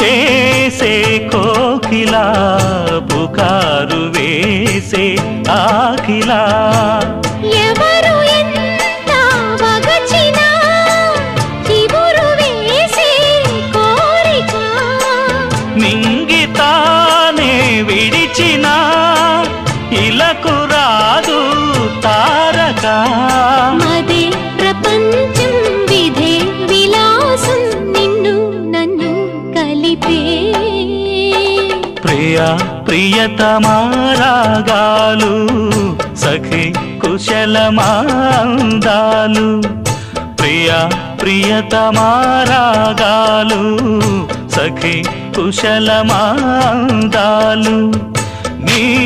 వేసే కోకిలా పుకారు వేసే ఆకిలా. నింగితానే విడిచిన ఇలకు రాదు తారక కలిపే ప్రియ ప్రియతమారాగాలు సఖి కుశలమాందాలు. ప్రియ ప్రియతమారాగాలు సఖి కుశలమాందాలు. నీ